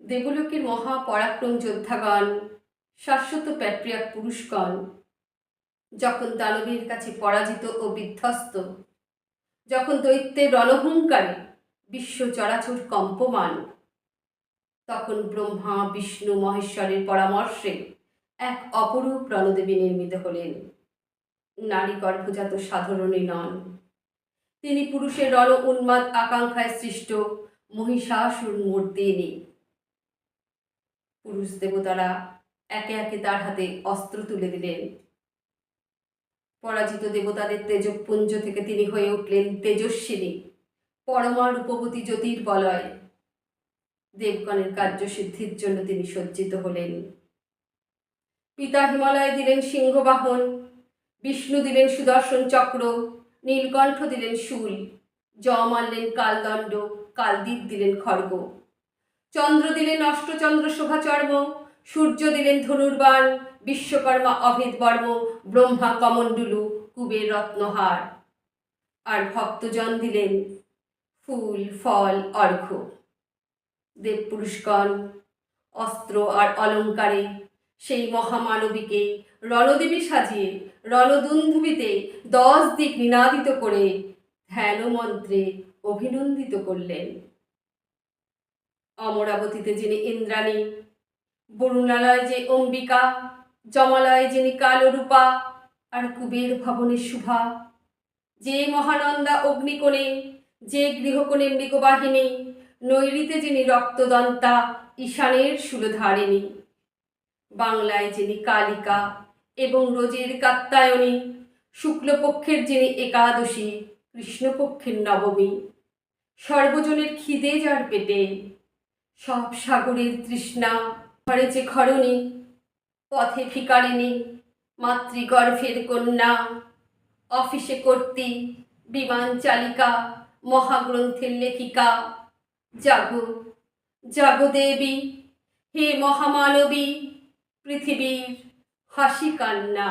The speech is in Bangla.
দেবলোকের মহা পরাক্রম যোদ্ধাগণ, শাশ্বত প্যাট্রিয়াক পুরুষগণ, যখন দানবীর কাছে পরাজিত ও বিধ্বস্ত, যখন দৈত্যের রণহুঙ্কারে বিশ্ব চরাচর কম্পমান, তখন ব্রহ্মা, বিষ্ণু, মহেশ্বরের পরামর্শে এক অপরূপ রণদেবী নির্মিত হলেন। নারী গর্ভজাত সাধারণই নন। তিনি পুরুষের রণ উন্মাদ আকাঙ্ক্ষায় সৃষ্ট মহিষাসুর মূর্তিনি পুরুষ দেবতারা একে একে তার হাতে অস্ত্র তুলে দিলেন। পরাজিত দেবতাদের তেজপুঞ্জ থেকে তিনি হয়ে উঠলেন তেজস্বিনী পরমা রূপবতী জ্যোতির্বলয়। দেবগণের কার্যসিদ্ধির জন্য তিনি সজ্জিত হলেন। পিতা হিমালয় দিলেন সিংহবাহন, বিষ্ণু দিলেন সুদর্শন চক্র, নীলকণ্ঠ দিলেন শুল যম আনলেন কালদণ্ড, কালদীপ দিলেন খড়গ। চন্দ্র দিলেন অষ্টচন্দ্র শোভাচর্ম, সূর্য দিলেন ধনুর্বাণ বিশ্বকর্মা অভেদ বর্ম, ব্রহ্মা কমণ্ডলু, কুবের রত্নহার। আর ভক্তজন দিলেন ফুল, ফল, অর্ঘ্য। দেবপুরুষগণ অস্ত্র আর অলঙ্কারে সেই মহামানবীকে রণদেবী সাজিয়ে রণদুন্ধুবিতে দশ দিক নিনাদিত করে ধ্যান মন্ত্রে অভিনন্দিত করলেন। অমরাবতীতে যিনি ইন্দ্রাণী, বরুণালয় যে অম্বিকা জমালয় যিনি কালরূপা, আর কুবের ভবনের শুভা। যে মহানন্দা অগ্নিকোণে, যে গৃহকোণে মৃগবাহিনী নৈরীতে যিনি রক্তদন্তা, ঈশানের সুলধারিণী বাংলায় যিনি কালিকা এবং রোজের কাত্তায়নী শুক্লপক্ষের যিনি একাদশী, কৃষ্ণপক্ষের নবমী। সর্বজনের খিদে যার পেটে সব সাগরের তৃষ্ণা, ঘরে যে ঘরণী পথে ভিকারিণী, মাতৃগর্ভের কন্যা, অফিসে কর্তী, বিমান চালিকা, মহাগ্রন্থের লেখিকা। জাগো জাগো দেবী, হে মহামানবী, পৃথিবীর হাসি কান্না।